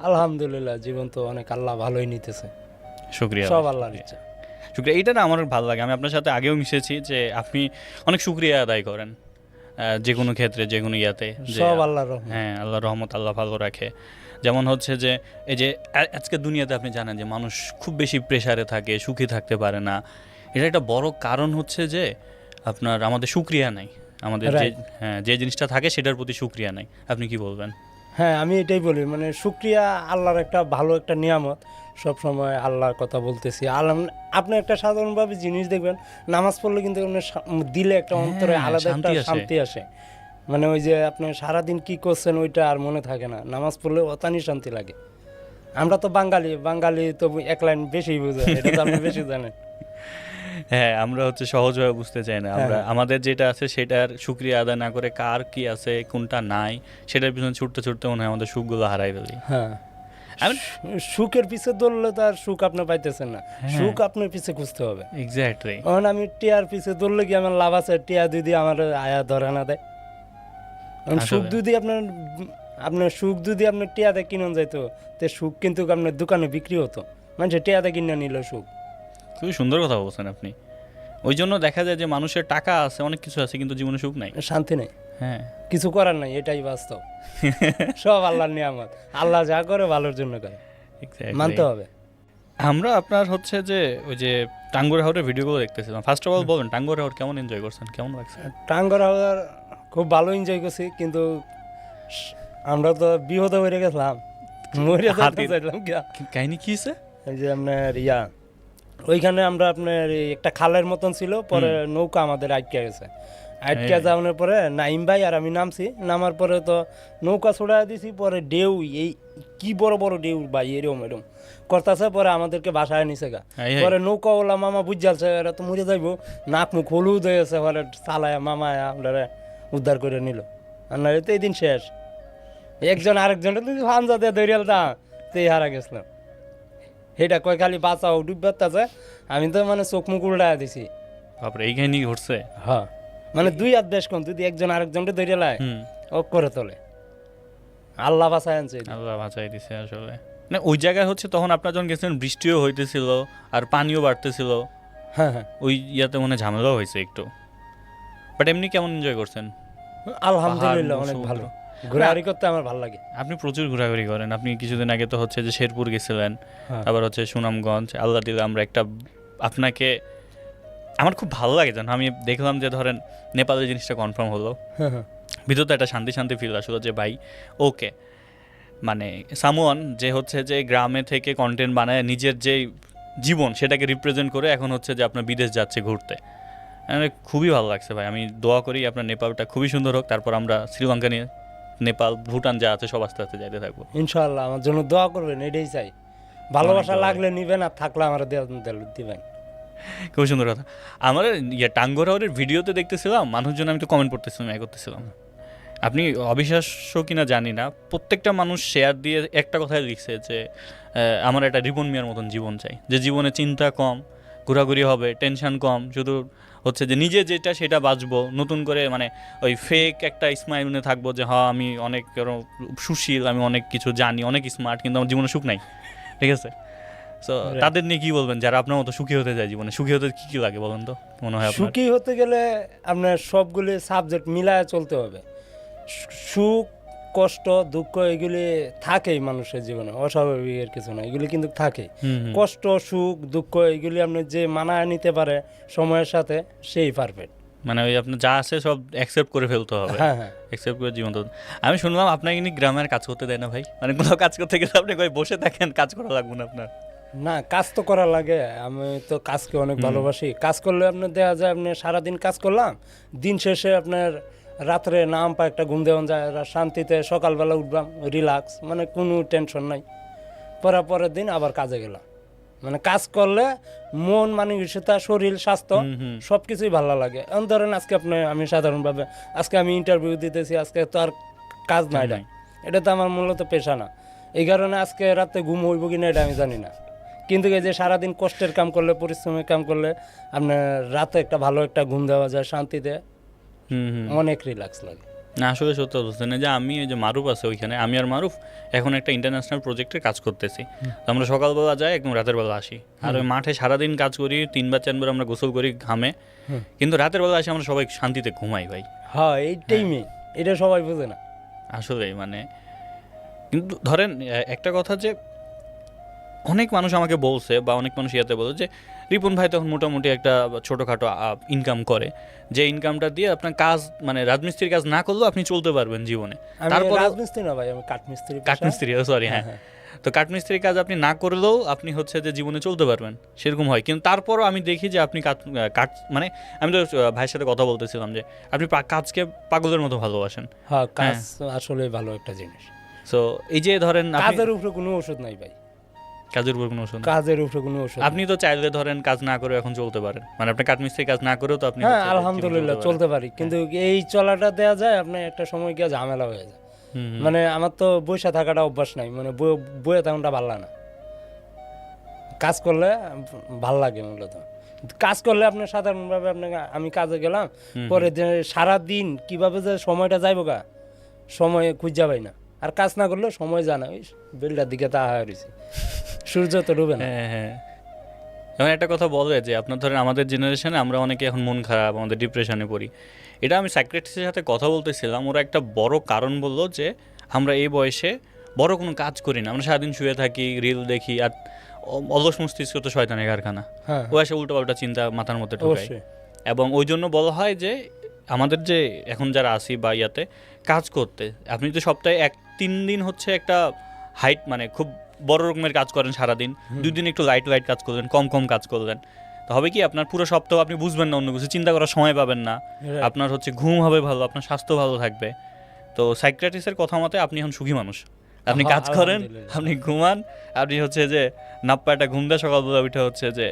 আলহামদুলিল্লাহ জীবন তো অনেক আল্লাহ ভালোই নিতেছে। শুক্রিয়া সব আল্লাহর ইচ্ছা। শুক্রিয়া এটা না আমার ভালো লাগে। আমি আপনার সাথে আগেও মিশেছি যে আপনি অনেক শুক্রিয়া আদায় করেন যে কোনো ক্ষেত্রে যে কোনো ইয়াতে সব আল্লাহর হ্যাঁ আল্লাহ রহমত আল্লাহ ভালো রাখে। যেমন হচ্ছে যে এই যে আ- আজকের দুনিয়াতে আপনি জানেন যে মানুষ খুব বেশি প্রেসারে থাকে সুখী থাকতে পারে না। এটা একটা বড় কারণ হচ্ছে যে আপনার আমাদের সুক্রিয়া নাই। আমাদের যে হ্যাঁ যে জিনিসটা থাকে সেটার প্রতি সুক্রিয়া নাই। আপনি কি বলবেন? হ্যাঁ আমি এটাই বলি মানে শুক্রিয়া আল্লাহর একটা ভালো একটা নিয়ামত। সব সময় আল্লাহর কথা বলতেছি। আল্লাহ আপনি একটা সাধারণভাবে জিনিস দেখবেন নামাজ পড়লে কিন্তু দিলে একটা অন্তরে হ্যাঁ, আলাদা একটা শান্তি আসে। শান্তি আসে। মানে ওই যে আপনি সারাদিন কি করছেন ওইটা আর মনে থাকে না। নামাজ পড়লে অতানি শান্তি লাগে। আমরা তো বাঙালি বাঙালি তো এক লাইন বেশি বুঝে এটা তো আপনি বেশি জানেন। হ্যাঁ আমরা হচ্ছে সহজভাবে বুঝতে চাই না। আমরা হ্যাঁ। আমাদের যেটা আছে সেটার সুক্রিয়া আদায় না করে কার কি আছে কোনটা নাই সেটার পিছনে ছুটতে ছুটতে মনে হয় আমাদের সুখগুলো হারাই ফেলি। হ্যাঁ। সুখের পিছে দৌড়লে তো আর সুখ আপনি পাইতেছেন না। হ্যাঁ। সুখ আপনার পিছে খুঁজতে হবে। এক্স্যাক্টলি আমি টিয়ার পিছে দৌড়লে কি আমার লাভ আছে? টিয়া দিদি আমার আয়া ধরে না দেয়। সুখ। যদি আপনার আপনার সুখ যদি আপনার টিয়াতে কিনে যাইতো তে সুখ কিন্তু আপনার দোকানে বিক্রি হতো। মানুষের টিয়াতে কিনে নিল সুখ। খুবই সুন্দর কথা বলছেন আপনি। ওই জন্য দেখা যায় যে মানুষের টাকা আছে অনেক কিছু আছে কিন্তু জীবনে সুখ নাই। শান্তি নেই। হ্যাঁ। কিছু করার নাই এটাই বাস্তব। সব আল্লাহর নিয়ামত। আল্লাহ যা করে ভালোর জন্য করে। মানতে হবে। আমরা আপনার হচ্ছে যে ওই যে টাঙ্গুর হাওড়ের ভিডিওগুলো দেখতেছিলাম। ফার্স্ট অফ অল বলুন টাঙ্গুর হাওড় কেমন এনজয় করছেন? কেমন লাগছে? টাঙ্গর হাওয়ার খুব ভালো এনজয় করছি কিন্তু আমরা তো বিহত হয়ে গেছিলাম। মরে কাহিনী কি হয়েছে যে আপনার ইয়া ওইখানে আমরা আপনার একটা খালের মতন ছিল পরে নৌকা আমাদের আটকে গেছে। আটকে এই। যাওয়ার পরে নাইম ভাই আর আমি নামছি নামার পরে তো নৌকা ছড়া দিছি পরে ঢেউ এই কি বড় বড় ঢেউ ভাই এরম এরম। করতেছে পরে আমাদেরকে বাসায় নিছে গা। পরে নৌকা ওলা মামা বুঝালছে এরা তো মরে যাইবো। নাক মুখ হলুদ হয়ে গেছে পরে চালায় মামা আমরা উদ্ধার করে নিল। আর তো এই দিন শেষ। একজন আরেকজনের তো ফানজা দিয়ে দৌড়িয়াল দা তেই হারা গেছিলাম। সেটা কয় খালি বাঁচাও ডুববাচ্ছে আমি তো মানে চোখ মুখ উল্টা দিছি। বাপরে এই কাহিনী ঘটছে? হ্যাঁ মানে দুই হাত বেশ কম যদি একজন আরেকজনকে ধরে লাই ও করে তোলে। আল্লাহ বাসায় আনছে আল্লাহ বাঁচাই দিছে আসলে। না ওই জায়গায় হচ্ছে তখন আপনার যখন গেছিলেন বৃষ্টিও হইতেছিল আর পানিও বাড়তেছিল। হ্যাঁ হ্যাঁ। ওই ইয়াতে মনে ঝামেলাও হয়েছে একটু। বাট এমনি কেমন এনজয় করছেন? আলহামদুলিল্লাহ অনেক ভালো। ঘোরাঘুরি করতে আমার ভালো লাগে। আপনি প্রচুর ঘোরাঘুরি করেন। আপনি কিছুদিন আগে তো হচ্ছে যে শেরপুর গেছিলেন হ্যাঁ। আবার হচ্ছে সুনামগঞ্জ আল্লাহ দিলে আমরা একটা আপনাকে আমার খুব ভালো লাগে জানো আমি দেখলাম যে ধরেন নেপালের জিনিসটা কনফার্ম হলো। হ্যাঁ, হ্যাঁ। ভিতরতে একটা শান্তি শান্তি ফিল আসলো যে ভাই ওকে মানে সামওয়ান যে হচ্ছে যে গ্রামে থেকে কন্টেন্ট বানায় নিজের যে জীবন সেটাকে রিপ্রেজেন্ট করে এখন হচ্ছে যে আপনার বিদেশ যাচ্ছে ঘুরতে। মানে খুবই ভালো লাগছে ভাই। আমি দোয়া করি আপনার নেপালটা খুবই সুন্দর হোক তারপর আমরা শ্রীলঙ্কা নিয়ে নেপাল ভুটান যা আছে সব আস্তে আস্তে যাইতে থাকব। ইনশাআল্লাহ আমার জন্য দোয়া করবেন এটাই চাই। ভালোবাসা লাগলে নিবেন আর থাকলে আমার দিবেন। খুব সুন্দর কথা। আমার ইয়ে টাঙ্গরাওয়ারের ভিডিওতে দেখতেছিলাম মানুষজন আমি তো কমেন্ট করতেছিলাম এ করতেছিলাম। আপনি অবিশ্বাস্য কিনা জানি না প্রত্যেকটা মানুষ শেয়ার দিয়ে একটা কথাই লিখছে যে আমার একটা রিবন মিয়ার মতন জীবন চাই। যে জীবনে চিন্তা কম ঘোরাঘুরি হবে টেনশন কম। শুধু হচ্ছে যে নিজে যেটা সেটা বাঁচবো নতুন করে মানে ওই ফেক একটা স্মাইল নিয়ে থাকব যে হ্যাঁ আমি অনেক সুশীল আমি অনেক কিছু জানি অনেক স্মার্ট কিন্তু আমার জীবনে সুখ নাই। ঠিক আছে? সো তাদের নিয়ে কি বলবেন? যারা আপনার মতো সুখী হতে যায় জীবনে সুখী হতে কি কি লাগে বলেন তো? মনে হয় আপনার? সুখী হতে গেলে আপনার সবগুলি সাবজেক্ট মিলায় চলতে হবে। সুখ কষ্ট দুঃখ এগুলি থাকেই মানুষের জীবনে অস্বাভাবিকের কিছু না এগুলি কিন্তু থাকে। কষ্ট সুখ দুঃখ এগুলি আপনি যে মানায় নিতে পারে সময়ের সাথে সেই পারফেক্ট মানে ওই আপনার যা আছে সব অ্যাকসেপ্ট করে ফেলতে হবে। হ্যাঁ হ্যাঁ। অ্যাকসেপ্ট করে জীবন আমি শুনলাম আপনাকে নিয়ে গ্রামের কাজ করতে দেয় না ভাই? মানে কোথাও কাজ করতে গেলে আপনি কই বসে থাকেন কাজ করা লাগবে না আপনার? না কাজ তো করা লাগে। আমি তো কাজকে অনেক ভালোবাসি। কাজ করলে আপনার দেখা যায় আপনি সারাদিন কাজ করলাম দিন শেষে আপনার রাত্রে নাম পা একটা ঘুম দেওয়া যায় আর শান্তিতে সকালবেলা উঠলাম রিল্যাক্স মানে কোনো টেনশন নাই। পরে পরের দিন আবার কাজে গেলাম। মানে কাজ করলে মন মানসিকতা শরীর স্বাস্থ্য। সব কিছুই ভালো লাগে। এখন ধরেন আজকে আপনি আমি সাধারণভাবে আজকে আমি ইন্টারভিউ দিতেছি আজকে তো আর কাজ নাই এটা এটা তো আমার মূলত পেশা না। এই কারণে আজকে রাতে ঘুম হইব কি না এটা আমি জানি না। কিন্তু এই যে সারাদিন কষ্টের কাম করলে পরিশ্রমের কাম করলে আপনার রাতে একটা ভালো একটা ঘুম দেওয়া যায় শান্তিতে। অনেক রিল্যাক্স লাগে। না আসলে সত্য বলছেন যে আমি ওই যে মারুফ আছে ওইখানে আমি আর মারুফ এখন একটা ইন্টারন্যাশনাল প্রজেক্টে কাজ করতেছি। আমরা সকালবেলা যাই একদম রাতের বেলা আসি। আর ওই মাঠে সারাদিন কাজ করি তিনবার চারবার আমরা গোসল করি ঘামে। কিন্তু রাতের বেলা আসি আমরা সবাই শান্তিতে ঘুমাই ভাই। হ্যাঁ এইটাই মেয়ে এটা সবাই বোঝে না। আসলে মানে কিন্তু ধরেন একটা কথা যে অনেক মানুষ আমাকে বলছে বা অনেক মানুষ ইয়াতে বলছে যে রিপন ভাই তখন মোটামুটি একটা ছোটোখাটো ইনকাম করে। যে ইনকামটা দিয়ে আপনার কাজ মানে রাজমিস্ত্রির কাজ না করলেও আপনি চলতে পারবেন জীবনে। তারপরে- রাজমিস্ত্রি না ভাই আমি কাঠমিস্ত্রি। কাঠমিস্ত্রি সরি হ্যাঁ। হ্যাঁ, তো কাঠমিস্ত্রির কাজ আপনি না করলেও আপনি হচ্ছে যে জীবনে চলতে পারবেন। সেরকম হয়। কিন্তু তারপরও আমি দেখি যে আপনি কাঠ কাঠ মানে আমি তো ভাইয়ের সাথে কথা বলতেছিলাম যে আপনি কাজকে পাগলের মতো ভালোবাসেন। হ্যাঁ কাজ আসলে ভালো একটা জিনিস। সো এই যে ধরেন কাজের উপরে কোনো ওষুধ নাই ভাই। কাজের উপর কোনো ওষুধ কাজের উপরে কোনো ওষুধ আপনি তো চাইলে ধরেন কাজ না করে এখন চলতে পারেন। মানে আপনি কাঠমিস্ত্রি কাজ না করেও তো আপনি হ্যাঁ আলহামদুলিল্লাহ চলতে পারি। কিন্তু এই চলাটা দেয়া যায় আপনার একটা সময় গিয়ে ঝামেলা হয়ে যায়। মানে আমার তো বসে থাকাটা অভ্যাস নাই মানে বই- বইয়ে থাকাটা ভালো লাগে না। কাজ করলে ভালো লাগে মূলত। কাজ করলে আপনি সাধারণভাবে আপনাকে আমি কাজে গেলাম পরে সারা দিন কীভাবে যে সময়টা যাইব গা সময় খুঁজা পাই না। আর কাজ না করলে সময় জানা ওই বেলটার দিকে তা রয়েছে। সূর্য তো ডুবে না। হ্যাঁ হ্যাঁ। এমন একটা কথা বলে যে আপনার ধরেন আমাদের জেনারেশনে আমরা অনেকে এখন মন খারাপ আমাদের ডিপ্রেশনে পড়ি। এটা আমি সাইক্রেটিস্টের সাথে কথা বলতেছিলাম ওরা একটা বড় কারণ বলল যে আমরা এই বয়সে বড় কোনো কাজ করি না। আমরা সারাদিন শুয়ে থাকি রিল দেখি আর অলস মস্তিষ্ক তো শয়তানের কারখানা। হ্যাঁ। ও এসে উল্টোপাল্টা চিন্তা মাথার মধ্যে ঢোকায়। এবং ওই জন্য বলা হয় যে আমাদের যে এখন যারা আসি বা ইয়াতে কাজ করতে আপনি তো সপ্তাহে এক তিন দিন হচ্ছে একটা হাইট মানে খুব বড় রকমের কাজ করেন সারাদিন। দুই দিন একটু লাইট লাইট কাজ করলেন কম কম কাজ করলেন। তো হবে কি আপনার পুরো সপ্তাহ আপনি বুঝবেন না অন্য কিছু চিন্তা করার সময় পাবেন না। আপনার হচ্ছে ঘুম হবে ভালো আপনার স্বাস্থ্য ভালো থাকবে। তো সাইক্রাটিসের কথা মতে আপনি এখন সুখী মানুষ। আপনি কাজ করেন আপনি ঘুমান আপনি হচ্ছে যে নাপ্পা একটা ঘুম দেয় সকালবেলা উঠে হচ্ছে যে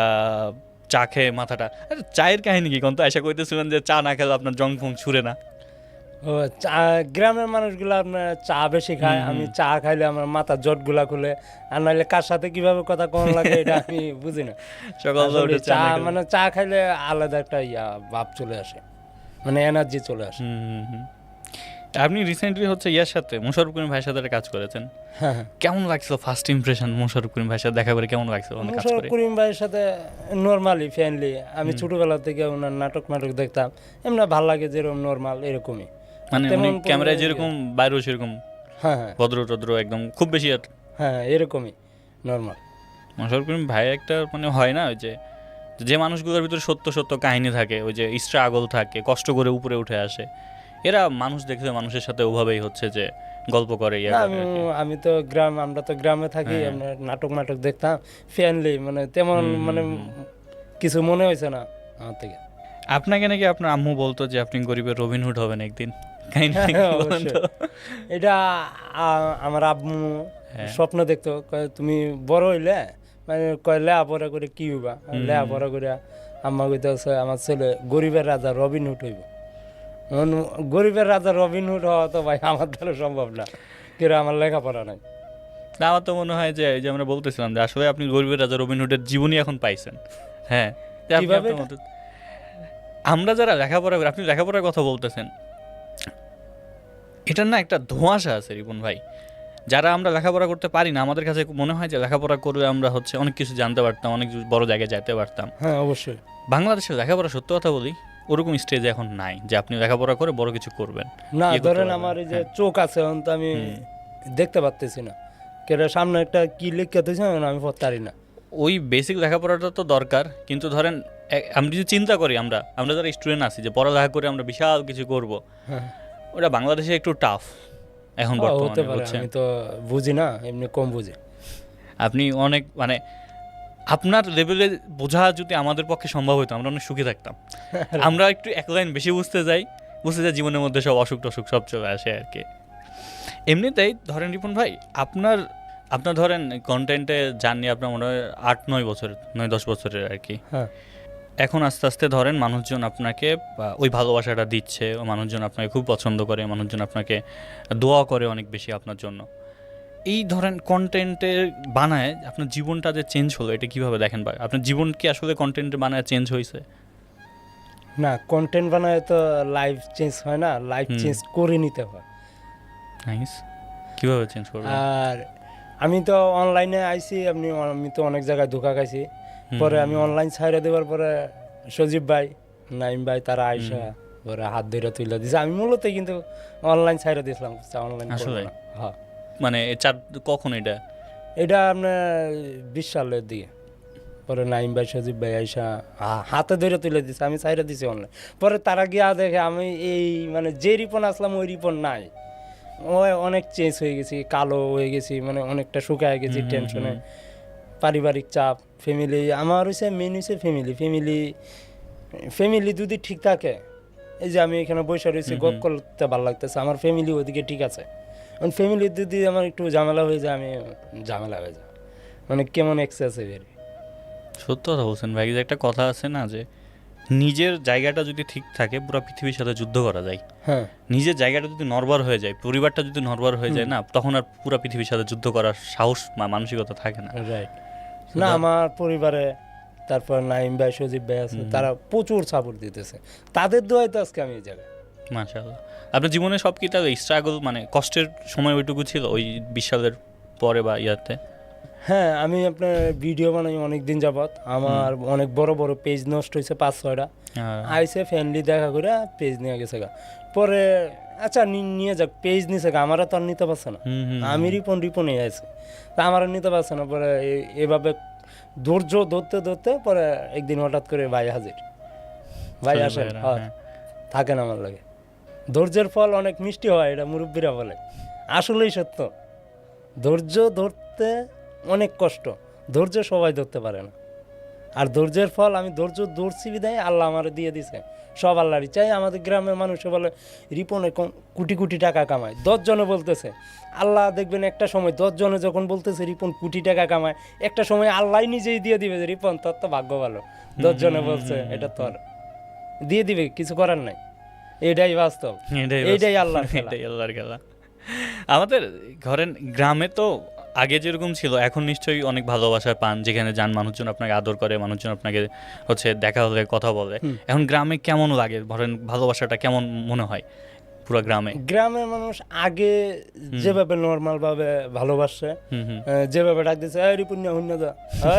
আহ, চা খেয়ে মাথাটা চায়ের কাহিনী কি? কোন তো আশা করতেছিলেন যে চা না খেলে আপনার জং ফং ছুড়ে না। ও চা গ্রামের মানুষগুলো আপনার চা বেশি খায় আমি চা খাইলে আমার মাথা জটগুলা খুলে আর নাহলে কার সাথে কীভাবে কথা কোন লাগে এটা আমি বুঝি না। উঠে চা মানে চা খাইলে আলাদা একটা ইয়া ভাব চলে আসে মানে এনার্জি চলে আসে। আপনি রিসেন্টলি হচ্ছে ইয়ার সাথে মোশারফ করিম ভাইয়ের সাথে একটা কাজ করেছেন। হ্যাঁ হ্যাঁ। কেমন লাগছিল ফার্স্ট ইমপ্রেশন মোশারফ করিম ভাইয়ের সাথে? দেখা করে কেমন লাগছিল মুশারফ করে। করিম ভাইয়ের সাথে নর্মালি ফ্যানলি আমি ছোটবেলা থেকে ওনার নাটক নাটক দেখতাম এমনি ভালো লাগে যেরকম নর্মাল এরকমই। মানে উনি ক্যামেরায় যেরকম বাইরেও সেরকম হ্যাঁ হ্যাঁ। ভদ্র টদ্র একদম খুব বেশি আর। হ্যাঁ এরকমই নর্মাল মোশারফ করিম ভাই একটা মানে হয় না ওই যে যে মানুষগুলোর ভিতরে সত্য সত্য কাহিনী থাকে ওই যে স্ট্রাগল থাকে কষ্ট করে উপরে উঠে আসে এরা মানুষ দেখলে মানুষের সাথে ওভাবেই হচ্ছে যে গল্প করে আমি তো গ্রাম আমরা তো গ্রামে থাকি হ্যাঁ। আমরা নাটক নাটক দেখতাম ফ্যানলি মানে তেমন মানে কিছু মনে হয়েছে না আমার থেকে। আপনাকে নাকি আপনার আম্মু বলতো যে আপনি গরিবের রবিনহুড হবেন একদিন? তো? এটা আমার আব্বু হ্যাঁ। স্বপ্ন দেখতো তুমি বড় হইলে? মানে কয় লেয়া পড়া করে কি হইবা? লেয়া পড়া করে আম্মা কইতেছে আমার ছেলে গরিবের রাজা রবিন হুড হইব। গরিবের রাজা রবিন হুড হওয়া তো ভাই আমার দ্বারা সম্ভব না। কিন্তু আমার লেখাপড়া নাই। না আমার তো মনে হয় যে এই যে আমরা বলতেছিলাম যে আসলে আপনি গরিবের রাজা রবিনহুডের জীবনই এখন পাইছেন। হ্যাঁ আমরা যারা লেখাপড়া করি আপনি লেখাপড়ার কথা বলতেছেন। এটার না একটা ধোঁয়াশা আছে রিপন ভাই। যারা আমরা লেখাপড়া করতে পারি না আমাদের কাছে মনে হয় যে লেখাপড়া করে আমরা হচ্ছে অনেক কিছু জানতে পারতাম অনেক বড় জায়গায় যেতে পারতাম। হ্যাঁ অবশ্যই। বাংলাদেশের লেখাপড়া সত্য কথা বলি ওরকম স্টেজে এখন নাই যে আপনি লেখাপড়া করে বড় কিছু করবেন। না ধরেন আমার এই যে হ্যাঁ। চোখ আছে এখন তো আমি দেখতে পারতেছি না। কেটে সামনে একটা কি লিখতে দিয়েছে আমি পড়তারি না। ওই বেসিক লেখাপড়াটা তো দরকার কিন্তু ধরেন আমরা যদি চিন্তা করি আমরা আমরা যারা স্টুডেন্ট আছি যে পড়ালেখা করে আমরা বিশাল কিছু করব। হ্যাঁ। ওটা বাংলাদেশে একটু টাফ এখন হ্যাঁ, বর্তমানে বুঝছেন? আমি তো বুঝি না এমনি কম বুঝি। আপনি অনেক মানে আপনার লেভেলে বোঝা যদি আমাদের পক্ষে সম্ভব হতো আমরা অনেক সুখী থাকতাম। আমরা একটু এক লাইন বেশি বুঝতে যাই বুঝতে যাই জীবনের মধ্যে সব অসুখ টসুখ সব চলে আসে আর কি। এমনিতেই ধরেন রিপন ভাই আপনার আপনার ধরেন কন্টেন্টে জার্নি আপনার মনে হয় আট নয় বছর নয় দশ বছরের আর কি। হ্যাঁ। এখন আস্তে আস্তে ধরেন মানুষজন আপনাকে ওই ভালোবাসাটা দিচ্ছে ও মানুষজন আপনাকে খুব পছন্দ করে মানুষজন আপনাকে দোয়া করে অনেক বেশি আপনার জন্য। এই ধরেন কন্টেন্টে বানায় আপনার জীবনটা যে চেঞ্জ হলো এটা কীভাবে দেখেন ভাই? আপনার জীবন কি আসলে কন্টেন্টে বানায় চেঞ্জ হয়েছে না কন্টেন্ট বানায় তো লাইফ চেঞ্জ হয় না লাইফ চেঞ্জ করে নিতে হয়। নাইস কীভাবে চেঞ্জ করবেন? আর আমি তো অনলাইনে আইছি আপনি আমি তো অনেক জায়গায় ধোকা খাইছি। পরে আমি অনলাইন ছাইড়ে দেওয়ার পরে সজীব ভাই নাইম ভাই তারা আইসা পরে হাত ধরে তুলে দিছে। আমি মূলত কিন্তু অনলাইন ছাইড়ে দিয়েছিলাম অনলাইন আসলে? হ্যাঁ। মানে চার কখন এটা? এটা আপনার বিশ সালের দিকে। পরে নাইম ভাই সজীব ভাই আইসা হাতে ধরে তুলে দিছে আমি ছাইড়ে দিছি অনলাইন পরে তারা গিয়া দেখে আমি এই মানে যে রিপন আসলাম ওই রিপন নাই। ও অনেক চেঞ্জ হয়ে গেছি কালো হয়ে গেছি মানে অনেকটা শুকায় গেছি টেনশনে। পারিবারিক চাপ ফ্যামিলি আমার হচ্ছে মেন হচ্ছে ফ্যামিলি ফ্যামিলি ফ্যামিলি যদি ঠিক থাকে এই যে আমি এখানে বসে রয়েছি গপ। করতে ভালো লাগতেছে আমার ফ্যামিলি ওদিকে ঠিক আছে। কারণ ফ্যামিলি যদি আমার একটু ঝামেলা হয়ে যায় আমি ঝামেলা হয়ে যায়। মানে কেমন এক্সেসিভ এর সত্য কথা বলছেন ভাই যে একটা কথা আছে না যে নিজের জায়গাটা যদি ঠিক থাকে পুরো পৃথিবীর সাথে যুদ্ধ করা যায়। হ্যাঁ। নিজের জায়গাটা যদি নরবর হয়ে যায় পরিবারটা যদি নরবর হয়ে যায় না তখন আর পুরো পৃথিবীর সাথে যুদ্ধ করার সাহস বা মানসিকতা থাকে না। রাইট না আমার পরিবারে তারপর নাইম ভাই সজীব ভাই আছে তারা প্রচুর সাপোর্ট দিতেছে। তাদের দোয়াই তো আজকে আমি এই জায়গায়। মাশাআল্লাহ। আপনার জীবনে সব কি তাহলে স্ট্রাগল মানে কষ্টের সময় ওইটুকু ছিল ওই বিশালের পরে বা ইয়াতে? হ্যাঁ আমি আপনার ভিডিও বানাই অনেক দিন যাবত আমার অনেক বড় বড় পেজ নষ্ট হয়েছে পাঁচ ছয়টা। আইসে ফ্যামিলি দেখা করে পেজ নিয়ে গেছে গা। পরে আচ্ছা নিয়ে যাক পেজ নিছে গা আমারও তো আর নিতে পারছে না। আমি রিপন রিপনে আছে তা আমার নিতে পারছে না পরে এভাবে ধৈর্য ধরতে ধরতে পরে একদিন হঠাৎ করে ভাই হাজির। ভাই ভাইয়েরা, হ্যাঁ, হ্যাঁ। থাকেন আমার লাগে। ধৈর্যের ফল অনেক মিষ্টি হয় এটা মুরব্বীরা বলে। আসলেই সত্য। ধৈর্য ধরতে অনেক কষ্ট। ধৈর্য সবাই ধরতে পারে না। আর ধৈর্যের ফল আমি ধৈর্য ধরছি বিদায় আল্লাহ আমার দিয়ে দিছে। সব আল্লাহরই চাই আমাদের গ্রামের মানুষে বলে রিপনে কোটি কোটি টাকা কামায়। দশজনে বলতেছে আল্লাহ দেখবেন একটা সময় দশজনে যখন বলতেছে রিপন কোটি টাকা কামায়। একটা সময় আল্লাহ নিজেই দিয়ে দিবে যে রিপন তোর তো ভাগ্য ভালো। দশজনে বলছে এটা তোর। দিয়ে দিবে কিছু করার নাই। এটাই বাস্তব। এটাই বাস্তব। এটাই আল্লাহর খেলা। আমাদের ঘরের গ্রামে তো আগে যেরকম ছিল এখন নিশ্চয়ই অনেক ভালোবাসা পান যেখানে যান মানুষজন আপনাকে আদর করে মানুষজন আপনাকে হচ্ছে দেখা হলে কথা বলে। এখন গ্রামে কেমন লাগে? ধরেন ভালোবাসাটা কেমন মনে হয় পুরো গ্রামে? গ্রামের মানুষ আগে যেভাবে নর্মাল ভাবে ভালোবাসে যেভাবে ডাক দিছে এই রিপন না হুন্য যা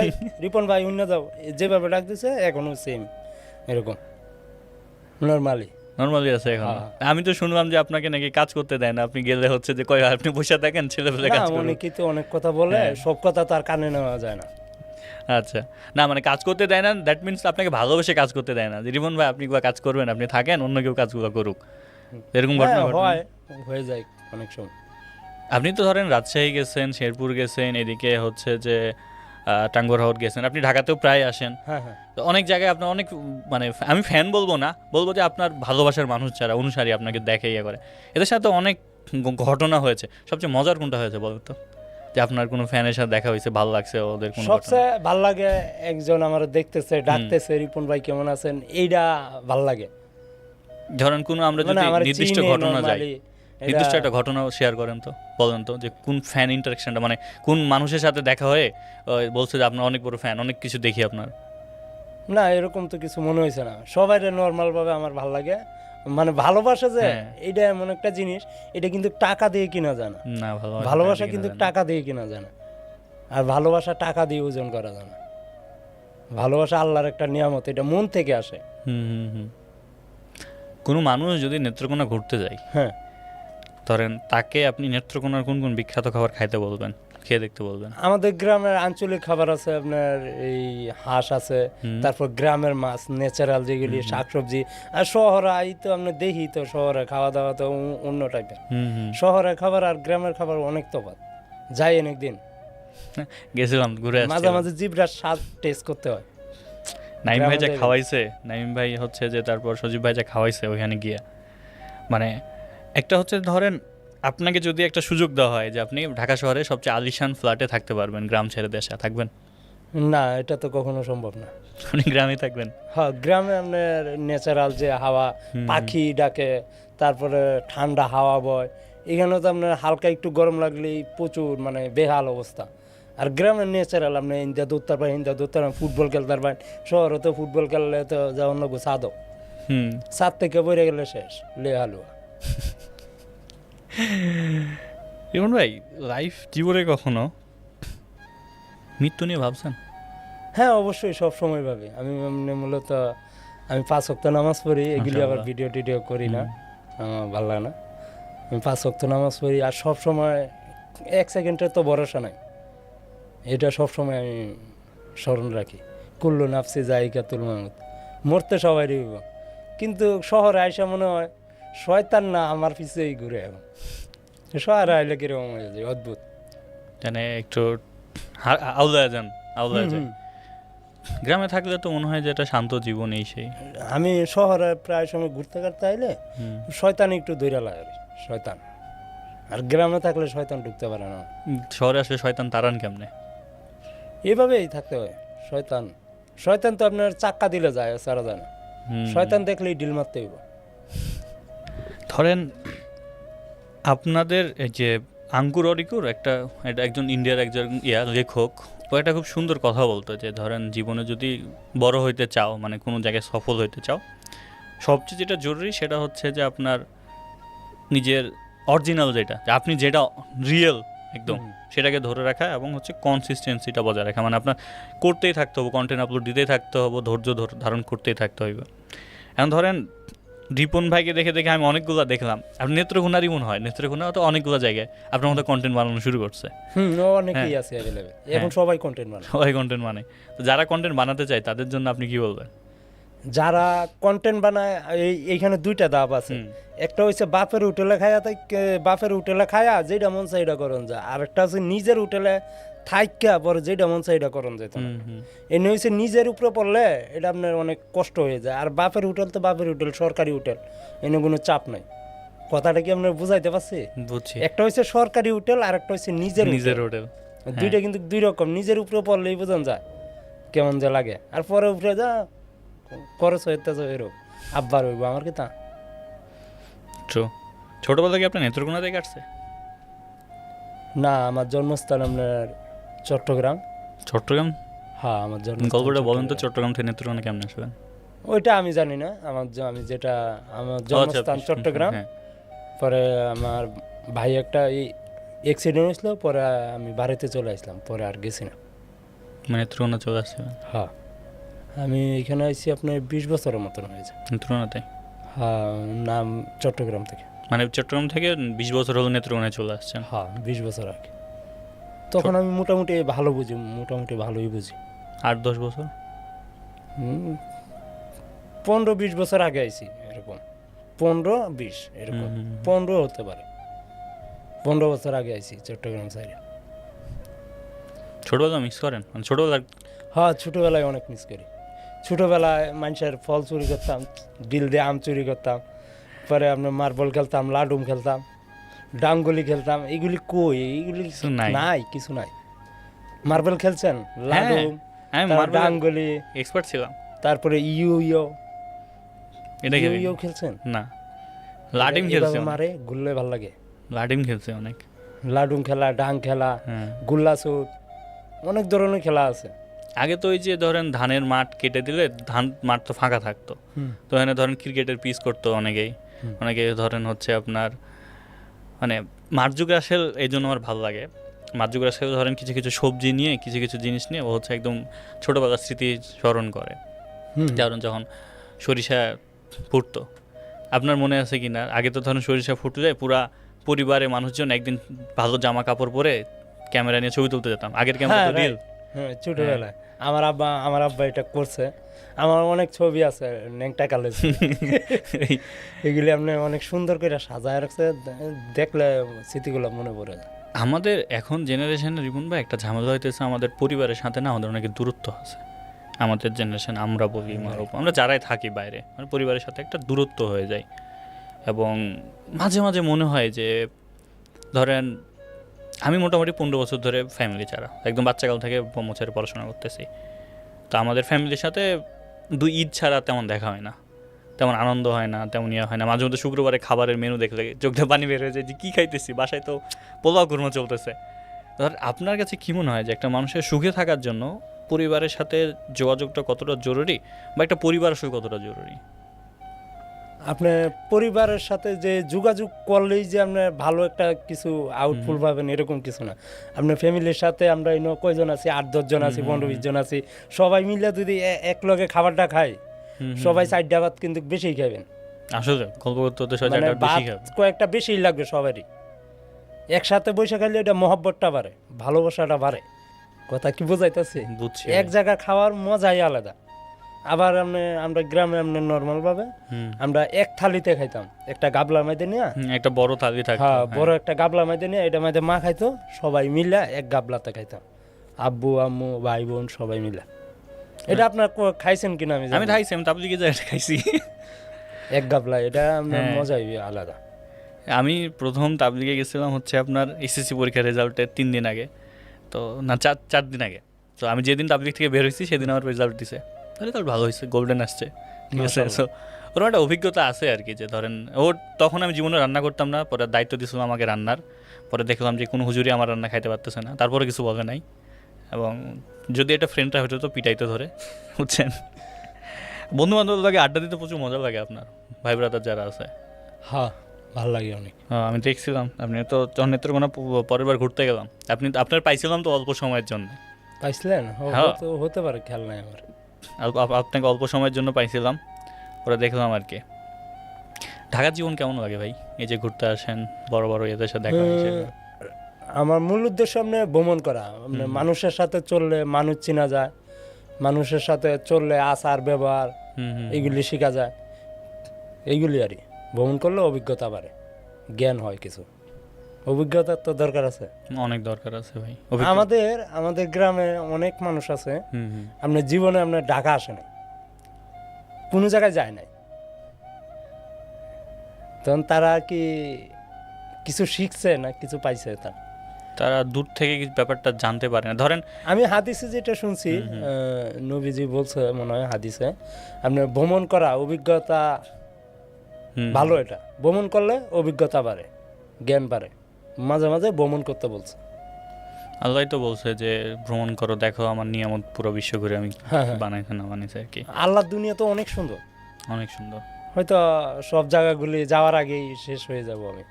এই রিপন ভাই হুন্য যাও। যেভাবে ডাক দিছে এখনও সেম এরকম। নর্মালি। নর্মালি আছে এখন। হ্যাঁ। আমি তো শুনলাম যে আপনাকে নাকি কাজ করতে দেয় না। আপনি গেলে হচ্ছে যে কয় আপনি বসে থাকেন ছেলে পেলে কাজ করুন অনেকেই তো অনেক কথা বলে হ্যাঁ। সব কথা তার কানে নেওয়া যায় না। আচ্ছা। না মানে কাজ করতে দেয় না দ্যাট মিনস আপনাকে ভালোবেসে কাজ করতে দেয় না। যে রিমন ভাই আপনি কাজ করবেন আপনি থাকেন অন্য কেউ কাজগুলো করুক। এরকম ঘটনা হ্যাঁ, ঘটে। না? হয় হয়ে যায় অনেক সময়। আপনি তো ধরেন রাজশাহী গেছেন শেরপুর গেছেন এদিকে হচ্ছে যে আহ, টাঙ্গরহাট গেছেন আপনি ঢাকাতেও প্রায় আসেন। হ্যাঁ হ্যাঁ। তো অনেক জায়গায় আপনার অনেক মানে আমি ফ্যান বলব না বলব যে আপনার ভালোবাসার মানুষ যারা অনুসারী আপনাকে দেখে ইয়ে করে। এদের সাথে অনেক ঘটনা হয়েছে। সবচেয়ে মজার কোনটা হয়েছে বলো তো? যে আপনার কোনো ফ্যানের সাথে দেখা হয়েছে ভালো লাগছে ওদের কোনো সবচেয়ে ভালো লাগে একজন আমার দেখতেছে ডাকতেছে রিপন ভাই কেমন আছেন? এইটা ভালো লাগে। ধরেন কোনো আমরা মানে যদি নির্দিষ্ট ঘটনা যাই। নির্দিষ্ট একটা ঘটনা শেয়ার করেন তো বলেন তো যে কোন ফ্যান ইন্টারাকশনটা মানে কোন মানুষের সাথে দেখা হয়ে বলছে যে আপনার অনেক বড় ফ্যান অনেক কিছু দেখি আপনার? না এরকম তো কিছু মনে হয়েছে না। সবাই নর্মাল ভাবে আমার ভালো লাগে। মানে ভালোবাসা যে হ্যাঁ। এটা এমন একটা জিনিস এটা কিন্তু টাকা দিয়ে কিনা যায় না। ভালোবাসা কিন্তু টাকা দিয়ে কিনা যায় না। আর ভালোবাসা টাকা দিয়ে ওজন করা যায় না। ভালোবাসা আল্লাহর একটা নিয়ামত এটা মন থেকে আসে। হুম হুম হুম। কোনো মানুষ যদি নেত্রকোনা ঘুরতে যায় হ্যাঁ। ধরেন তাকে আপনি নেত্রকোনার কোন কোন বিখ্যাত খাবার খাইতে বলবেন খেয়ে দেখতে বলবেন? আমাদের গ্রামের আঞ্চলিক খাবার আছে আপনার এই হাঁস আছে তারপর গ্রামের মাছ ন্যাচারাল যেগুলি শাকসবজি আর শহরে আই তো আমরা দেখি তো শহরে খাওয়া দাওয়া তো অন্য- টাইপের। শহরের খাবার আর গ্রামের খাবার অনেক তফাৎ। যাই অনেক দিন। গেছিলাম ঘুরে মাঝে মাঝে জিব্রার স্বাদ টেস্ট করতে হয়। নাইম ভাই যা খাওয়াইছে নাইম ভাই হচ্ছে যে তারপর সজীব ভাই যা খাওয়াইছে ওইখানে গিয়ে মানে একটা হচ্ছে ধরেন আপনাকে যদি একটা সুযোগ দেওয়া হয় যে আপনি ঢাকা শহরে সবচেয়ে আলিশান ফ্ল্যাটে থাকতে পারবেন গ্রাম ছেড়ে দেশে থাকবেন? না এটা তো কখনো সম্ভব না। আপনি গ্রামে থাকবেন? হ্যাঁ গ্রামে আপনার ন্যাচারাল যে হাওয়া পাখি ডাকে তারপরে ঠান্ডা হাওয়া বয় এখানে তো আপনার হালকা একটু গরম লাগলেই প্রচুর মানে বেহাল অবস্থা। আর গ্রামের ন্যাচারাল আপনি ইন্দা দৌড়তে পারেন ইন্দা দৌড়তে পারেন ফুটবল খেলতে পারেন শহরে তো ফুটবল খেললে তো যা অন্য সাদো হুম। সাত থেকে পড়ে গেলে শেষ লে হালুয়া রিমন ভাই লাইফ জীবনে কখনো? মৃত্যু নিয়ে ভাবছেন? হ্যাঁ অবশ্যই সব সময় ভাবে। আমি এমনি মূলত আমি পাঁচ ওয়াক্ত নামাজ পড়ি এগুলি আবার ভিডিও টিডিও করি না। আমার ভালো লাগে না। আমি পাঁচ ওয়াক্ত নামাজ পড়ি আর সব সময় এক সেকেন্ডের তো ভরসা নাই। এটা সব সময় আমি স্মরণ রাখি। কুল্লু নাফসি জায়গা তুল মরতে সবাই কিন্তু শহরে আইসা মনে হয় শয়তান না আমার পিছেই ঘুরে এখন শহরে আইলে কীরকম হয়ে যায় অদ্ভুত। মানে একটু আউলায় যান আউলায় হুম, যান গ্রামে থাকলে তো মনে হয় যে এটা শান্ত জীবন এই সেই। আমি শহরে প্রায় সময় ঘুরতে ঘুরতে আইলে শয়তান একটু দৈরা লাগে শয়তান। আর গ্রামে থাকলে শয়তান ঢুকতে পারে না। শহরে আসলে শয়তান তারান কেমনে? এভাবেই থাকতে হয় শয়তান। শয়তান তো আপনার চাক্কা দিলে যায় সারা যায় না। শয়তান দেখলেই ডিল মারতে হইব। ধরেন আপনাদের এই যে আঙ্কুর অরিকুর একটা এটা একজন ইন্ডিয়ার একজন ইয়া লেখক ও একটা খুব সুন্দর কথা বলতো যে ধরেন জীবনে যদি বড় হইতে চাও মানে কোনো জায়গায় সফল হইতে চাও সবচেয়ে যেটা জরুরি সেটা হচ্ছে যে আপনার নিজের অরিজিনাল যেটা আপনি যেটা রিয়েল একদম সেটাকে ধরে রাখা এবং হচ্ছে কনসিস্টেন্সিটা বজায় রাখা। মানে আপনার করতেই থাকতে হবে কন্টেন্ট আপলোড দিতেই থাকতে হবে ধৈর্য ধারণ করতেই থাকতে হবে এখন ধরেন রিপন ভাইকে দেখে দেখে আমি অনেকগুলো দেখলাম। আপনি নেত্রকোনা রিপন হয়। নেত্রকোনা তো অনেকগুলো জায়গায়। আপনার মতো কন্টেন্ট বানানো শুরু করছে। হুম অনেকেই আছে অ্যাভেলেবেল এখন হ্যাঁ। সবাই কন্টেন্ট বানায়। সবাই কন্টেন্ট মানে তো যারা কন্টেন্ট বানাতে চায় তাদের জন্য আপনি কি বলবেন? যারা কন্টেন্ট বানায় এই এইখানে দুইটা দাব আছে। একটা হচ্ছে বাপের হোটেলে খায়া তাই বাপের হোটেলে খায়া যেটা মন চাই এটা করন যায় আর একটা হচ্ছে নিজের হোটেলে থাইকা পরে যেটা মন চাই এটা করন যেত। এনে হচ্ছে নিজের উপরে পড়লে এটা আপনার অনেক কষ্ট হয়ে যায়। আর বাপের হোটেল তো বাপের হোটেল সরকারি হোটেল। এনে কোনো চাপ নাই। কথাটা কি আপনার বুঝাইতে পারছি? বুঝছি। একটা হচ্ছে সরকারি হোটেল আর একটা হচ্ছে নিজের নিজের হোটেল। হোটেল দুইটা কিন্তু দুই রকম। নিজের উপরে পড়লেই বোঝান যায় কেমন যে লাগে। আর পরে উপরে যা খরচ হইতে এরকম আব্বার হইব আমার কি তা? ছোটবেলা কি আপনার নেত্রকোনা থেকে আসছে? না আমার জন্মস্থান আপনার চট্টগ্রাম। চট্টগ্রাম? হ্যাঁ আমার জন্মস্থান গল্পটা বলেন তো চট্টগ্রাম। থেকে নেত্রকোনা কেমন আসবেন ওইটা আমি জানি না। আমার আমি যেটা আমার আচ্ছা, জন্মস্থান চট্টগ্রাম। হ্যাঁ। পরে আমার ভাই একটা এই অ্যাক্সিডেন্ট হয়েছিল পরে আমি বাড়িতে চলে আসলাম পরে আর গেছি না। মানে নেত্রকোনা চলে আসছে? হ্যাঁ। আমি এখানে আসছি আপনার বিশ বছরের মতন হয়েছে নেত্রকোনাতে হ্যাঁ নাম চট্টগ্রাম থেকে। মানে চট্টগ্রাম থেকে বিশ বছর হলো নেত্রকোনায় চলে আসছেন? হ্যাঁ বিশ বছর আগে। তখন আমি মোটামুটি ভালো বুঝি মোটামুটি ভালোই বুঝি। আট দশ বছর? পনেরো বিশ বছর আগে আইছি এরকম। পনেরো বিশ এরকম। পনেরো হতে পারে। পনেরো বছর আগে আইছি চট্টগ্রাম সাইডে। ছোটবেলা মিস করেন? মানে ছোটবেলার হ্যাঁ ছোটোবেলায় অনেক মিস করি। ছোটোবেলায় মানুষের ফল চুরি করতাম ডিল দিয়ে আম চুরি করতাম পরে আপনার মার্বল খেলতাম লাডুম খেলতাম। ডাঙ্গুলি খেলতাম এগুলি কই? এইগুলি কিছু নাই। নাই কিছু নাই। মার্বেল খেলছেন? লাডুম আমি মার্বেল ডাঙ্গুলি এক্সপার্ট ছিলাম। তারপরে ইউ ইউ এটা ইউ ইউ খেলছেন? না। লাডিম খেলছে। মারে গুললে ভালো লাগে। লাডিম খেলছে অনেক। লাডুম খেলা ডাং খেলা হ্যাঁ। গুল্লা সুট অনেক ধরনের খেলা আছে। আগে তো ওই যে ধরেন ধানের মাঠ কেটে দিলে ধান মাঠ তো ফাঁকা থাকতো। তো এখানে ধরেন ক্রিকেটের পিচ করতো অনেকেই। অনেকে ধরেন হচ্ছে আপনার মানে মার্জুক রাসেল এই জন্য আমার ভালো লাগে। মার্জুক গ্রাসেল ধরেন কিছু কিছু সবজি নিয়ে কিছু কিছু জিনিস নিয়ে ও হচ্ছে একদম ছোটোবেলার স্মৃতি স্মরণ করে। যেমন যখন সরিষা ফুটতো। আপনার মনে আছে কি না আগে তো ধরেন সরিষা ফুটলে পুরা পরিবারের মানুষজন একদিন ভালো জামা কাপড় পরে ক্যামেরা নিয়ে ছবি তুলতে যেতাম। আগের ক্যামেরা হ্যাঁ, right. হ্যাঁ ছোটবেলায়। আমার আব্বা আমার আব্বা এটা করছে। আমার অনেক ছবি আছে ন্যাংটা কালে এগুলি আপনি অনেক সুন্দর করে সাজায় রাখছে দেখলে স্মৃতিগুলো মনে পড়ে আমাদের এখন জেনারেশনে রিপন ভাই একটা ঝামেলা হইতেছে আমাদের পরিবারের সাথে না আমাদের অনেক দূরত্ব আছে। আমাদের জেনারেশন আমরা বলি মারব আমরা যারাই থাকি বাইরে মানে পরিবারের সাথে একটা দূরত্ব হয়ে যায়। এবং মাঝে মাঝে মনে হয় যে ধরেন আমি মোটামুটি পনেরো বছর ধরে ফ্যামিলি ছাড়া। একদম বাচ্চাকাল থেকে ব্রহ্ম ছেড়ে পড়াশোনা করতেছি। তো আমাদের ফ্যামিলির সাথে দুই ঈদ ছাড়া তেমন দেখা হয় না। তেমন আনন্দ হয় না, তেমন ইয়ে হয় না। মাঝে মধ্যে শুক্রবারে খাবারের মেনু দেখলে চোখে পানি বের হয়ে যায় যে, কী খাইতেছি? বাসায় তো পোলাও কুরমা চলতেছে। ধর, আপনার কাছে কী মনে হয় যে, একটা মানুষের সুখে থাকার জন্য পরিবারের সাথে যোগাযোগটা কতটা জরুরি বা একটা পরিবার সুখ কতটা জরুরি? আপনার পরিবারের সাথে যে যোগাযোগ করলেই যে আপনার ভালো একটা কিছু আউটফুল পাবেন এরকম কিছু না। আপনার ফ্যামিলির সাথে আমরা ইনো কয়জন আছি আট দশজন আছি পনেরো বিশ জন আছি সবাই মিলে যদি এক লগে খাবারটা খাই সবাই চারটা ভাত কিন্তু বেশি খাবেন আসলে গল্প করতে করতে সবাই মানে চারটা বেশি ভাত খাবে কয়েকটা বেশি লাগবে সবারই। একসাথে বসে খাইলে এটা মহব্বতটা বাড়ে ভালোবাসাটা বাড়ে। কথা কি বোঝাইতেছে? বুঝছি। এক জায়গা খাওয়ার মজাই আলাদা। আবার আপনি আমরা গ্রামে আপনি নর্মাল ভাবে আমরা এক থালিতে খাইতাম। একটা গাবলা মাইতে নিয়ে। একটা বড় থালি থাকতো। হ্যাঁ হ্যাঁ। বড় একটা গাবলা মাইতে নিয়ে এটা মাইতে মা খাইতো সবাই মিলে এক গাবলাতে খাইতাম। আব্বু আম্মু ভাই বোন সবাই মিলে। এটা আপনার খাইছেন কিনা আমি আমি খাইছি আমি তাবলিগে যাই এটা খাইছি। এক গাবলা এটা আপনার হ্যাঁ। মজাই আলাদা। আমি প্রথম তাবলিগে গেছিলাম হচ্ছে আপনার এসএসসি পরীক্ষার রেজাল্টের তিন দিন আগে। তো না চার চার দিন আগে। তো আমি যেদিন তাবলিগ থেকে বের হয়েছি সেদিন আমার রেজাল্ট দিছে। রেজাল্ট ভালো হয়েছে গোল্ডেন আসছে। ঠিক আছে সো ওর একটা অভিজ্ঞতা আছে আর কি যে ধরেন ওর তখন আমি জীবনে রান্না করতাম না পরে দায়িত্ব দিয়েছিল আমাকে রান্নার পরে দেখলাম যে কোনো হুজুরি আমার রান্না খাইতে পারতেছে না তারপরে কিছু বলে নাই। এবং যদি এটা ফ্রেন্ডরা হতো তো পিটাইতে ধরে বুঝছেন? বন্ধু বান্ধব লাগে আড্ডা দিতে প্রচুর মজা লাগে আপনার ভাই ব্রাদার যারা আছে। হ্যাঁ ভালো লাগে অনেক। হ্যাঁ, আমি দেখছিলাম আপনি তো যখন নেত্রকোনা পরের বার ঘুরতে গেলাম আপনি আপনার পাইছিলাম তো অল্প সময়ের জন্য। পাইছিলেন? ও, হ্যাঁ। হতে পারে খেয়াল নাই আমার। আপনাকে অল্প সময়ের জন্য পাইছিলাম। ওরা দেখলাম আর কি। ঢাকার জীবন কেমন লাগে ভাই? এই যে ঘুরতে আসেন বড় বড় এদের সাথে দেখা আমার মূল উদ্দেশ্য আপনি ভ্রমণ করা। মানুষের সাথে চললে মানুষ চেনা যায়। মানুষের সাথে চললে আচার ব্যবহার এইগুলি শেখা যায়। এইগুলি আর কি। ভ্রমণ করলে অভিজ্ঞতা বাড়ে। জ্ঞান হয় কিছু। অভিজ্ঞতার তো দরকার আছে। অনেক দরকার আছে ভাই আমাদের আমাদের গ্রামে অনেক মানুষ আছে আপনার জীবনে আপনার ঢাকা আসে নাই কোনো জায়গায় যায় নাই। তখন তারা কি কিছু শিখছে না কিছু পাইছে তার। তারা দূর থেকে কিছু ব্যাপারটা জানতে পারে না। ধরেন আমি হাদিসে যেটা শুনছি নবীজি বলছে মনে হয় হাদিসে আপনার ভ্রমণ করা অভিজ্ঞতা ভালো এটা। ভ্রমণ করলে অভিজ্ঞতা বাড়ে জ্ঞান বাড়ে। মাঝে মাঝে ভ্রমণ করতে বলছে। আল্লাহ তো বলছে যে ভ্রমণ করো দেখো আমার নিয়ামত পুরো বিশ্ব ঘুরে আমি হ্যাঁ, হ্যাঁ। বানাইছে না বানাইছে আর কি। আল্লাহ দুনিয়া তো অনেক সুন্দর। অনেক সুন্দর। হয়তো সব জায়গাগুলি যাওয়ার আগেই শেষ হয়ে যাব আমি।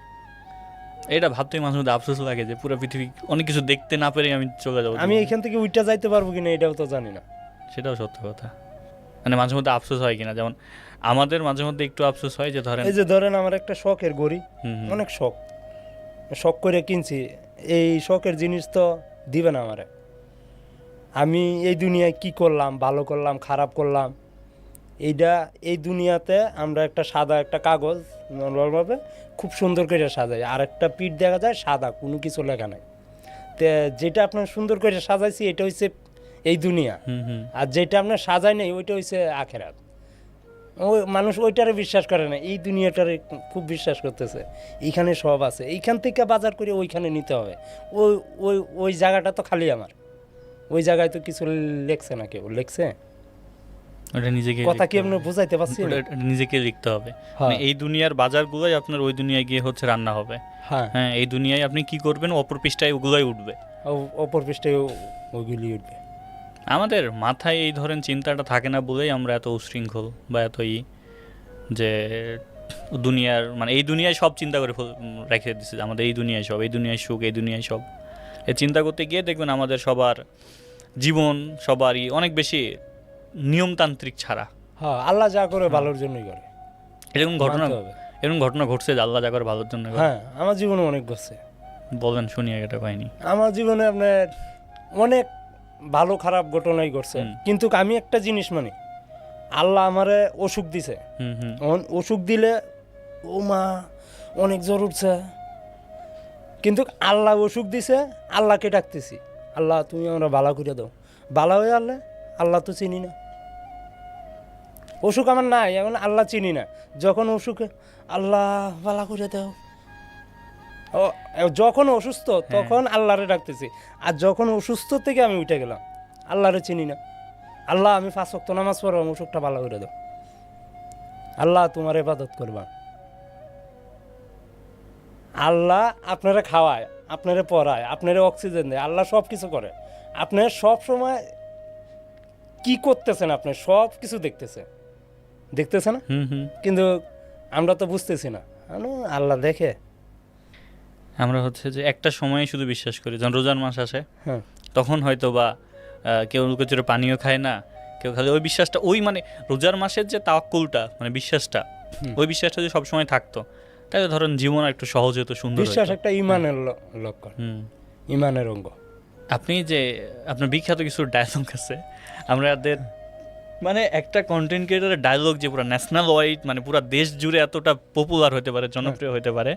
এটা ভাবতেই মাঝে মধ্যে আফসোস লাগে যে পুরো পৃথিবী অনেক কিছু দেখতে না পেরে আমি চলে যাব। আমি এখান থেকে উইটা যাইতে পারব কিনা এটাও তো জানি না। সেটাও সত্য কথা। মানে মাঝে মধ্যে আফসোস হয় কিনা যেমন আমাদের মাঝে মধ্যে একটু আফসোস হয় যে ধরেন এই যে ধরেন আমার একটা শখের গড়ি অনেক শখ। শখ করে কিনছি এই শখের জিনিস তো দিবে না আমারে। আমি এই দুনিয়ায় কি করলাম ভালো করলাম খারাপ করলাম এইটা এই দুনিয়াতে আমরা একটা সাদা একটা কাগজ নর্মালভাবে খুব সুন্দর করে সাজাই। আর একটা পিঠ দেখা যায় সাদা কোনো কিছু লেখা নাই। তে যেটা আপনার সুন্দর করে সাজাইছি এটা হচ্ছে এই দুনিয়া। আর যেটা আপনার সাজাই নেই ওইটা হচ্ছে আখেরাত। ওই মানুষ ওইটারে বিশ্বাস করে না এই দুনিয়াটারে খুব বিশ্বাস করতেছে। এইখানে সব আছে এইখান থেকে বাজার করে ওইখানে নিতে হবে। ওই ওই ওই জায়গাটা তো খালি আমার। ওই জায়গায় তো কিছু লেখছে না কেউ লেখছে? ওটা নিজেকে কথা কি আপনি বুঝাইতে পারছি নিজেকে লিখতে হবে। হ্যাঁ। মানে এই দুনিয়ার বাজারগুলোই আপনার ওই দুনিয়ায় গিয়ে হচ্ছে রান্না হবে। হ্যাঁ। হ্যাঁ এই দুনিয়ায় আপনি কি করবেন? অপর পৃষ্ঠায় ওগুলোই উঠবে। অপর পৃষ্ঠে ও- ওইগুলি উঠবে। আমাদের মাথায় এই ধরেন চিন্তাটা থাকে না বলেই আমরা এত উশৃঙ্খল বা এত ই যে দুনিয়ার মানে এই দুনিয়ায় সব চিন্তা করে রেখে দিচ্ছে আমাদের এই দুনিয়ায় সব এই দুনিয়ায় সুখ এই দুনিয়ায় সব। এই চিন্তা করতে গিয়ে দেখবেন আমাদের সবার জীবন সবারই অনেক বেশি নিয়মতান্ত্রিক ছাড়া। হ্যাঁ আল্লাহ যা করে ভালোর জন্যই করে। এরকম ঘটনা এরকম ঘটনা ঘটছে যে আল্লাহ যা করে ভালোর জন্য হ্যাঁ আমার জীবনে অনেক ঘটছে। বলেন শুনি এটা কাহিনি। আমার জীবনে আপনার অনেক ভালো খারাপ ঘটনাই ঘটছে। কিন্তু আমি একটা জিনিস মানে আল্লাহ আমারে অসুখ দিছে। অসুখ দিলে ও মা অনেক জ্বর উঠছে। কিন্তু আল্লাহ অসুখ দিছে আল্লাহকে ডাকতেছি। আল্লাহ তুমি আমরা বালা করে দাও। বালা হয়ে আল্লাহ আল্লাহ তো চিনি না। অসুখ আমার নাই এখন আল্লাহ চিনি না। যখন অসুখে আল্লাহ বালা করে দাও। যখন অসুস্থ তখন আল্লাহরে ডাকতেছি। আর যখন অসুস্থ থেকে আমি উঠে গেলাম আল্লাহরে চিনি না। আল্লাহ আমি পাঁচ ওয়াক্ত নামাজ পড়লাম অসুখটা ভালো করে দাও। আল্লাহ তোমার ইবাদত করবা। আল্লাহ আপনারা খাওয়ায় আপনারা পড়ায় আপনারা অক্সিজেন দেয় আল্লাহ সব কিছু করে। আপনার সব সময় কি করতেছেন আপনি? সব কিছু দেখতেছে দেখতেছে না কিন্তু আমরা তো বুঝতেছি না। আল্লাহ দেখে। আমরা হচ্ছে যে একটা সময়ে শুধু বিশ্বাস করি। যখন রোজার মাস আসে হ্যাঁ। তখন হয়তো বা কেউ লুকোচুরে পানিও খায় না কেউ খালি ওই বিশ্বাসটা ওই মানে রোজার মাসের যে তাওয়াক্কুলটা মানে বিশ্বাসটা ওই বিশ্বাসটা যদি সবসময় থাকতো তাহলে ধরেন জীবন একটু সহজ হতো সুন্দর বিশ্বাস একটা ইমানের লক্ষণ। ইমানের অঙ্গ। আপনি যে আপনার বিখ্যাত কিছু ডায়লগ আছে আমরা এদের মানে একটা কন্টেন্ট ক্রিয়েটারের ডায়লগ যে পুরো ন্যাশনাল ওয়াইড মানে পুরো দেশ জুড়ে এতটা পপুলার হতে পারে জনপ্রিয় হতে পারে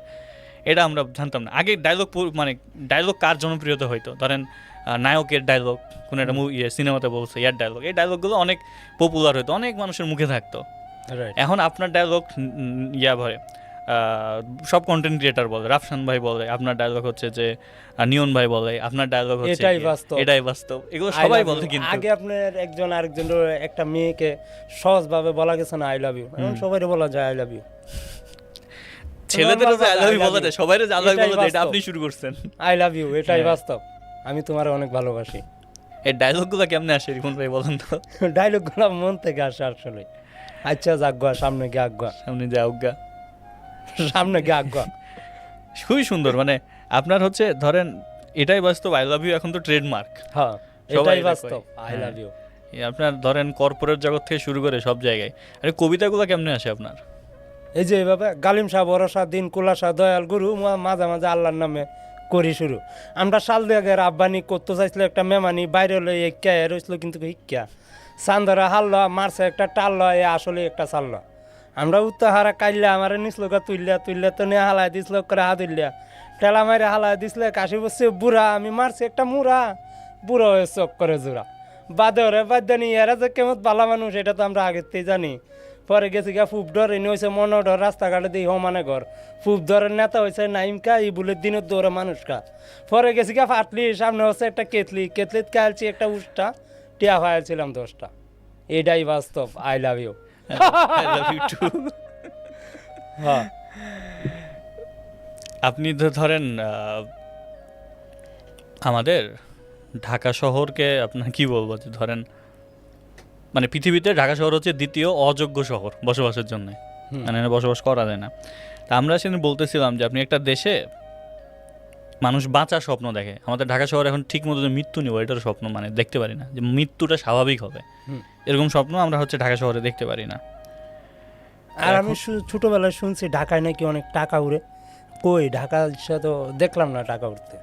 এটা আমরা জানতাম না। আগে ডায়লগ মানে ডায়লগ কার জনপ্রিয়তা হইতো? ধরেন নায়কের ডায়লগ কোনো একটা মুভি সিনেমাতে বলছে ইয়ার ডায়লগ এই ডায়লগগুলো অনেক পপুলার হতো অনেক মানুষের মুখে থাকতো। এখন আপনার ডায়লগ ইয়া ভরে সব কন্টেন্ট ক্রিয়েটার বলে রাফসান ভাই বলে আপনার ডায়লগ হচ্ছে যে নিয়ন ভাই বলে আপনার ডায়লগ হচ্ছে এটাই বাস্তব। এটাই বাস্তব। এগুলো সবাই বলে কিন্তু। আগে আপনার একজন আরেকজন একটা মেয়েকে সহজভাবে বলা গেছে না আই লাভ ইউ এখন সবাই বলা যায় I love you normal I love you বলা। যায় সবাই আই লাভ ইউ বলা এটা আপনি শুরু করছেন। আই লাভ ইউ এটাই হ্যাঁ। বাস্তব। আমি তোমার অনেক ভালোবাসি। এই ডায়লগগুলো কেমনে আসে রিপন ভাই বলেন তো? ডায়লগগুলো মন থেকে আসে আসলে। আচ্ছা যাগুয়া সামনে গিয়ে আগুয়া সামনে যে আজ্ঞা সামনে গিয়ে আগুয়া খুবই সুন্দর মানে আপনার হচ্ছে ধরেন এটাই বাস্তব আই লাভ ইউ এখন তো ট্রেডমার্ক হ্যাঁ এটাই বাস্তব আই। লাভ ইউ আপনার ধরেন কর্পোরেট জগৎ থেকে শুরু করে সব জায়গায়। আরে কবিতাগুলো কেমনে আসে আপনার? এই যে এইভাবে গালিম শাহ ভরসা দিন কুলাসা দয়াল গুরু মাঝে মাঝে আল্লাহর নামে করি শুরু। আমরা সাল দিয়ে আব্বানি করতে চাইছিল একটা মেমানি, বাইরে লই ইক্কা এর হইছিল কিন্তু ইক্কা চান্দরা হাল্লা, মারছে একটা টাল্লা এ আসলে একটা চাল্লা আমরা উত্তাহারা কাইল্লা, আমার নিচলো গা তুললা তুললা তো নিয়ে হালাই দিছিল করে হাত তুললা টেলা মারে হালাই দিছিল, কাশি বসছে, বুড়া, আমি মারছি একটা মুড়া। বুড়ো হয়ে চোখ করে জোড়া। বাদে ওরে বাদ্য নি এরা যে কেমন বালা মানুষ, এটা তো আমরা আগের জানি। পরে গেছি গা ফুপ ডর এনে হয়েছে মনে ডর রাস্তাঘাটে দিই সমানে ঘর। ফুপ ডরের নেতা হয়েছে নাইমকা ই বুলের দিনের দৌড়ে মানুষকা পরে গেছি গা ফাটলি সামনে হচ্ছে একটা কেতলি। কেতলিত কালছি একটা উষ্টা টিয়া ফায়ালছিলাম দশটা। এটাই বাস্তব I love you I love you too হ্যাঁ। আপনি তো ধরেন আহ, আমাদের ঢাকা শহরকে আপনার কি বলব যে ধরেন মানে পৃথিবীতে ঢাকা শহর হচ্ছে দ্বিতীয় অযোগ্য শহর বসবাসের জন্য। মানে এখানে বসবাস করা যায় না। তা আমরা সেদিন বলতেছিলাম যে আপনি একটা দেশে মানুষ বাঁচার স্বপ্ন দেখে। আমাদের ঢাকা শহর এখন ঠিক মতো যে মৃত্যু নেব এটার স্বপ্ন মানে দেখতে পারি না। যে মৃত্যুটা স্বাভাবিক হবে। এরকম স্বপ্ন আমরা হচ্ছে ঢাকা শহরে দেখতে পারি না। আর আমি ছোটবেলায় শুনছি ঢাকায় নাকি অনেক টাকা উড়ে। কই? ঢাকা তো দেখলাম না টাকা উঠতে